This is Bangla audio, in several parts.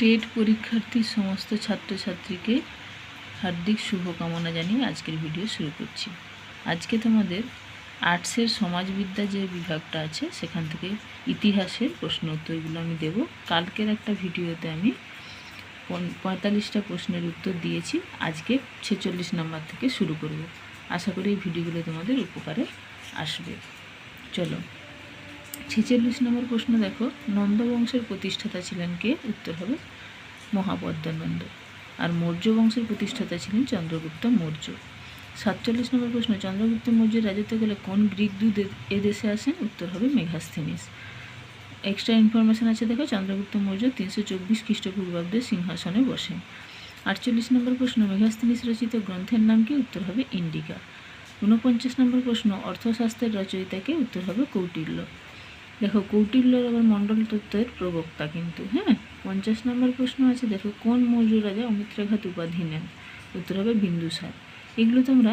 টেট পরীক্ষার্থী সমস্ত ছাত্রছাত্রীকে হার্দিক শুভকামনা জানিয়ে আজকের ভিডিও শুরু করছি। আজকে তোমাদের আর্টসের সমাজবিদ্যা যে বিভাগটা আছে, সেখান থেকে ইতিহাসের প্রশ্ন উত্তরগুলো আমি দেব। কালকের একটা ভিডিওতে আমি পঁয়তাল্লিশটা প্রশ্নের উত্তর দিয়েছি। আজকে ছেচল্লিশ নাম্বার থেকে শুরু করব। আশা করি এই ভিডিওগুলো তোমাদের উপকারে আসবে। চলো। ছেচল্লিশ নম্বর প্রশ্ন দেখো নন্দবংশের প্রতিষ্ঠাতা ছিলেন কে? উত্তর হবে মহাপদ্মানন্দ। আর মৌর্য বংশের প্রতিষ্ঠাতা ছিলেন চন্দ্রগুপ্ত মৌর্য। সাতচল্লিশ নম্বর প্রশ্ন, চন্দ্রগুপ্ত মৌর্যের রাজত্বকালে কোন গ্রিক দূত এ- এ দেশে আসেন? উত্তর হবে মেঘাস্থেনিস এক্সট্রা ইনফরমেশন আছে দেখো, চন্দ্রগুপ্ত মৌর্য তিনশো চব্বিশ খ্রিস্টপূর্বাব্দে সিংহাসনে বসেন। আটচল্লিশ নম্বর প্রশ্ন মেঘাস্থেনিস রচিত গ্রন্থের নাম কি? উত্তর হবে ইন্ডিকা। ঊনপঞ্চাশ নম্বর প্রশ্ন, অর্থশাস্ত্রের রচয়িতাকে উত্তর হবে কৌটিল্য। দেখো কৌটিল্যর আবার মণ্ডল তত্ত্বের প্রবক্তা কিন্তু হ্যাঁ? পঞ্চাশ নম্বর প্রশ্ন আছে, দেখো কোন মৌর্য রাজা অমিত্রাঘাত উপাধি নেন? উত্তর হবে বিন্দুসার এগুলো তোমরা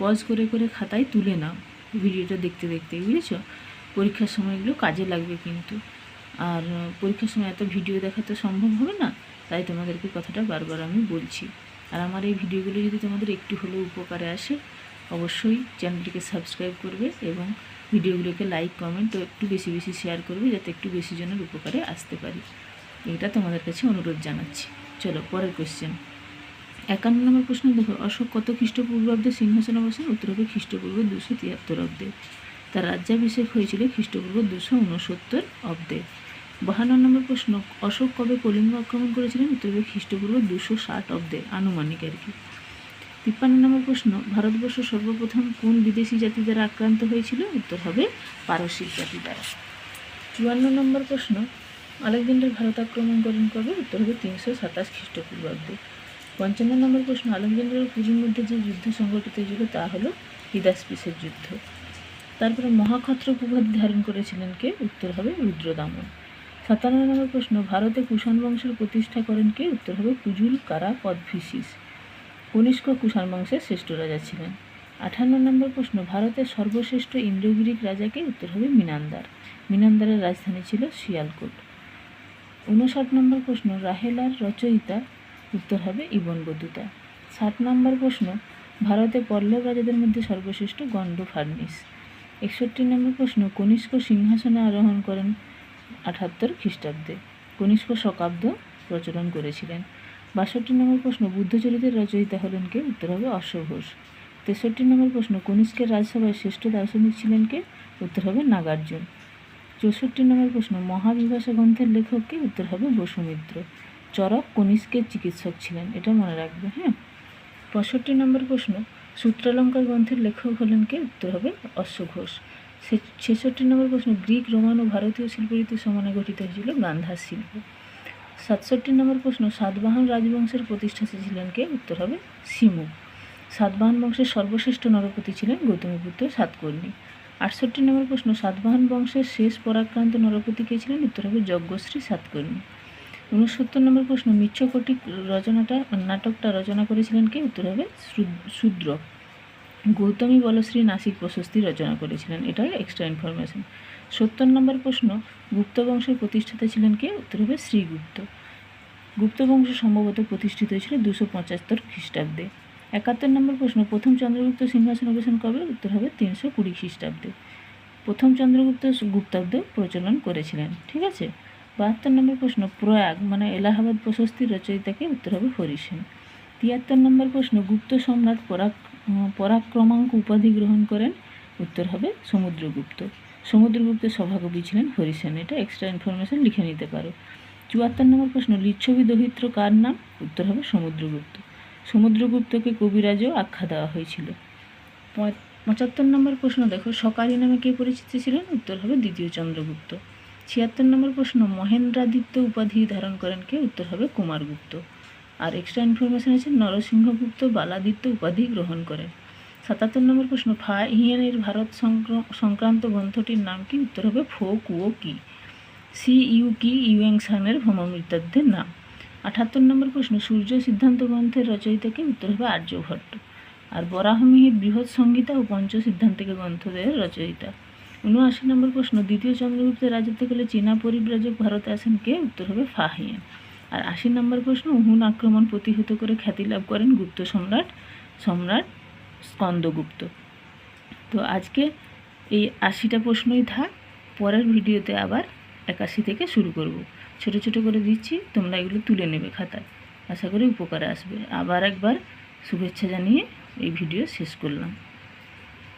পজ করে করে খাতায় তুলে নাও, ভিডিওটা দেখতে দেখতে, বুঝেছ? পরীক্ষার সময় এগুলো কাজে লাগবে কিন্তু। আর পরীক্ষার সময় এত ভিডিও দেখা তো সম্ভব হবে না, তাই তোমাদেরকে কথাটা বারবার আমি বলছি। আর আমার এই ভিডিওগুলো যদি তোমাদের একটু হলেও উপকারে আসে, অবশ্যই চ্যানেলটিকে সাবস্ক্রাইব করবে এবং ভিডিওগুলোকে লাইক কমেন্ট ও একটু বেশি বেশি শেয়ার করবে যাতে একটু বেশি জনের উপকারে আসতে পারি। এটা তোমাদের কাছে অনুরোধ জানাচ্ছি। চলো, পরের কোশ্চেন একান্ন নম্বর প্রশ্ন দেখো, অশোক কত খ্রিস্টপূর্বাব্দে সিংহাসনে বসেন? উত্তর হবে খ্রিস্টপূর্ব দুশো তিয়াত্তর অব্দে। তার রাজ্যাভিষেক হয়েছিল খ্রিস্টপূর্ব দুশো উনসত্তর অব্দে। বাহান্ন নম্বর প্রশ্ন, অশোক কবে কলিঙ্গ আক্রমণ করেছিলেন? উত্তর হবে খ্রিস্টপূর্ব দুশো ষাট অব্দে, আনুমানিক আর কি। তিপ্পান্ন নম্বর প্রশ্ন, ভারতবর্ষ সর্বপ্রথম কোন বিদেশি জাতি দ্বারা আক্রান্ত হয়েছিল? উত্তর হবে, পারসিক জাতি দ্বারা। চুয়ান্ন নম্বর প্রশ্ন, আলেকজান্ডার ভারত আক্রমণ করেন কবে? উত্তর হবে তিনশো সাতাশ খ্রিস্টপূর্বাব্দে। পঞ্চান্ন নম্বর প্রশ্ন, আলেকজান্ডার পুরীর মধ্যে যে যুদ্ধ সংঘটিত হয়েছিল তা হলো হিদাসপিসের যুদ্ধ। তারপরে মহাক্ষত্র উপাধি ধারণ করেছিলেন কে? উত্তর হবে রুদ্রদামন। সাতান্ন নম্বর প্রশ্ন, ভারতে কুষাণ বংশের প্রতিষ্ঠা করেন কে? উত্তর হবে কুজুল কারা পদফিসিস কনিষ্ক কুষাণ বংশের শ্রেষ্ঠ রাজা ছিলেন। আঠান্ন নম্বর প্রশ্ন, ভারতের সর্বশ্রেষ্ঠ ইন্দ্রগিরিক রাজাকে উত্তর হবে মিনান্দার। মিনান্দারের রাজধানী ছিল শিয়ালকোট। উনষাট নম্বর প্রশ্ন, রাহেলার রচয়িতা উত্তর হবে ইবন বদুতা ষাট নম্বর প্রশ্ন, ভারতে পল্লব রাজাদের মধ্যে সর্বশ্রেষ্ঠ গণ্ড ফার্নিস একষট্টি নম্বর প্রশ্ন, কনিষ্ক সিংহাসনে আরোহণ করেন আঠাত্তর খ্রিস্টাব্দে। কনিষ্ক শকাব্দ প্রচলন করেছিলেন। বাষট্টি নম্বর প্রশ্ন, বুদ্ধচরিতের রচয়িতা হলেন কে? উত্তর হবে অশ্বঘোষ তেষট্টি নম্বর প্রশ্ন, কনিষ্কের রাজসভায় শ্রেষ্ঠ দার্শনিক ছিলেন কে? উত্তর হবে নাগার্জুন। চৌষট্টি নম্বর প্রশ্ন মহাবিভাষা গ্রন্থের লেখক কে? উত্তর হবে বসুমিত্র। চরক কনিষ্কের চিকিৎসক ছিলেন, এটা মনে রাখবে হ্যাঁ? পঁয়ষট্টি নম্বর প্রশ্ন, সূত্রালঙ্কার গ্রন্থের লেখক হলেন কে? উত্তর হবে অশ্বঘোষ ছেষট্টি নম্বর প্রশ্ন, গ্রিক, রোমান ও ভারতীয় শিল্পরীতি সমানে গঠিত হয়েছিল গান্ধার শিল্প। সাতষট্টি নম্বর প্রশ্ন, সাতবাহন রাজবংশের প্রতিষ্ঠাতা ছিলেন কে? উত্তর হবে সিমু। সাতবাহন বংশের সর্বশ্রেষ্ঠ নরপতি ছিলেন গৌতমীপুত্র সাতকর্ণী। আটষট্টি নম্বর প্রশ্ন, সাতবাহন বংশের শেষ পরাক্রান্ত নরপতি কে ছিলেন? উত্তর হবে যজ্ঞশ্রী সাতকর্ণী। উনসত্তর নম্বর প্রশ্ন, মিচ্ছকটিক রচনাটা, নাটকটা রচনা করেছিলেন কে? উত্তর হবে শূদ্র গৌতমী বলশ্রী নাসিক প্রশস্তি রচনা করেছিলেন। এটাই এক্সট্রা ইনফরমেশন সত্তর নম্বর প্রশ্ন, গুপ্ত বংশের প্রতিষ্ঠাতা ছিলেন কে? উত্তর হবে শ্রীগুপ্ত। গুপ্ত বংশ সম্ভবত প্রতিষ্ঠিত হয়েছিল দুশো পঁচাত্তর খ্রিস্টাব্দে। একাত্তর নম্বর প্রশ্ন, প্রথম চন্দ্রগুপ্ত সিংহাসন অবসান কবে? উত্তর হবে তিনশো কুড়ি খ্রিস্টাব্দে। প্রথম চন্দ্রগুপ্ত গুপ্তাব্দ প্রচলন করেছিলেন, ঠিক আছে? বাহাত্তর নম্বর প্রশ্ন, প্রয়াগ মানে এলাহাবাদ প্রশস্তির রচয়িতাকে? উত্তর হবে হরিসেন তিয়াত্তর নম্বর প্রশ্ন, গুপ্ত সম্রাট পরাক পরাক্রমাঙ্ক উপাধি গ্রহণ করেন? উত্তর হবে সমুদ্রগুপ্ত। সমুদ্রগুপ্তের সভাকবি ছিলেন হরিসেন। এটা এক্সট্রা ইনফরমেশন লিখে নিতে পারো। চুয়াত্তর নম্বর প্রশ্ন, লিচ্ছবি দহিত্র কার নাম? উত্তর হবে সমুদ্রগুপ্ত। সমুদ্রগুপ্তকে কবিরাজও আখ্যা দেওয়া হয়েছিল। পঁচাত্তর নম্বর প্রশ্ন, দেখো, সকারি নামে কে পরিচিত ছিলেন? উত্তর হবে দ্বিতীয় চন্দ্রগুপ্ত। ছিয়াত্তর নম্বর প্রশ্ন, মহেন্দ্রাদিত্য উপাধি ধারণ করেন কে? উত্তর হবে কুমারগুপ্ত। আর এক্সট্রা ইনফরমেশন আছে, নরসিংহগুপ্ত বালাদিত্য উপাধি গ্রহণ করেন। সাতাত্তর নম্বর প্রশ্ন, ফাহিয়ানের ভারত সংক্র- সংক্রান্ত গ্রন্থটির নাম কি? উত্তর হবে ফো কুও কি। সি ইউ কি ইউএং সানের ভ্রমমৃতাব্দের নাম। আঠাত্তর নম্বর প্রশ্ন, সূর্য সিদ্ধান্ত গ্রন্থের রচয়িতাকে উত্তর হবে আর্যভট্ট আর বরাহমিহির বৃহৎ সংহিতা ও পঞ্চ সিদ্ধান্তিকা গ্রন্থদের রচয়িতা। উনআশি নম্বর প্রশ্ন, দ্বিতীয় চন্দ্রগুপ্তের রাজত্বকালে চীনা পরিব্রাজক ভারতে আসেন কে? উত্তর হবে ফাহিয়ান। আর আশি নম্বর প্রশ্ন হুন আক্রমণ প্রতিহত করে খ্যাতি লাভ করেন গুপ্ত সম্রাট সম্রাট স্কন্দগুপ্ত। তো আজকে এই আশিটা প্রশ্নই থাক, পরের ভিডিওতে আবার একাশি থেকে শুরু করব। ছোট ছোট করে দিচ্ছি, তোমরা এগুলো তুলে নেবে খাতায়। আশা করি উপকারে আসবে। আবার একবার শুভেচ্ছা জানিয়ে এই ভিডিও শেষ করলাম।